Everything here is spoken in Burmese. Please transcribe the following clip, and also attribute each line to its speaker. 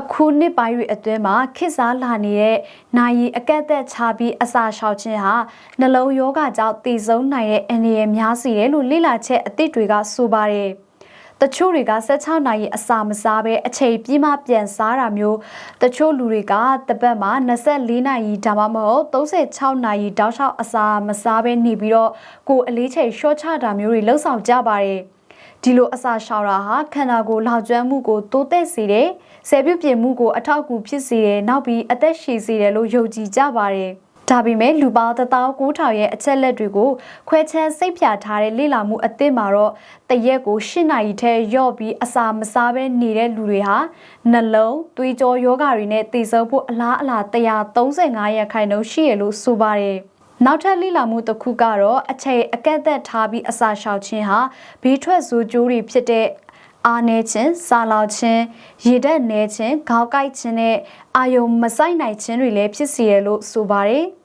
Speaker 1: အခုနှစ်ပိုင်းတွေအတွင်းမှာခေတ်စားလာနေတဲ့နိုင်အကက်အသက်ချပြီးအစာရှောင်ခြင်းဟာနှလုံးရောဂါကြောင့်တည်ဆုံးနိုင်တဲ့အနေရများစီတယ်လို့လေ့လာချက်အသစ်တွေကဆိုပါတယ်။တချို့တွေက16နာရီအစာမစားဘဲအချိန်ပြည့်မှပြန်စားတာမျိုးတချို့လူတွေကတပတ်မှာ24နာရီဒါမှမဟုတ်36နာရီတောက်လျှောက်အစာမစားဘဲနေပြီးတော့ကိုယ်အလေးချိန်ရှော့ချတာမျိုးတွေလှုပ်ဆောင်ကြပါတယ်။ ဒီလိုအစာရှောင်တာဟာခန္ဓာကိုယ်လှောင်ကျွမ်းမှုကိုတိုးတက်စေတယ်။ဆယ်ပြုတ်ပြင်မှုကိုအထောက်အကူဖြစ်စေတယ်။နောက်ပြီးအသက်ရှည်စေတယ်လို့ယုံကြည်ကြပါတယ်။ဒါပေမဲ့လူပေါင်း19000ရဲ့အချက်လက်တွေကိုခွဲခြမ်းစိတ်ဖြာထားတဲ့လေ့လာမှုအသစ်မှာတော့တရက်ကို၈နာရီထဲရော့ပြီးအစာမစားဘဲနေတဲ့လူတွေဟာနှလုံးသွေးကြောယောဂါတွေနဲ့တည်ဆုံဖို့အလားအလာ135ရာခိုင်နှုန်းရှိရလို့ဆိုပါတယ်။ နောက်ထပ်လိလာမှုတစ်ခုကတော့အချိန်အကက်သက်ထားပြီးအစာရှောင်ခြင်းဟာဘေးထွက်ဇိုးကျိုးတွေဖြစ်တဲ့အားနေခြင်းစားလောက်ခြင်းရေဓာတ်နေခြင်းခေါင်းကိုက်ခြင်းနဲ့အာယုံမဆိုင်နိုင်ခြင်းတွေလည်းဖြစ်စေရလို့ဆိုပါတယ်။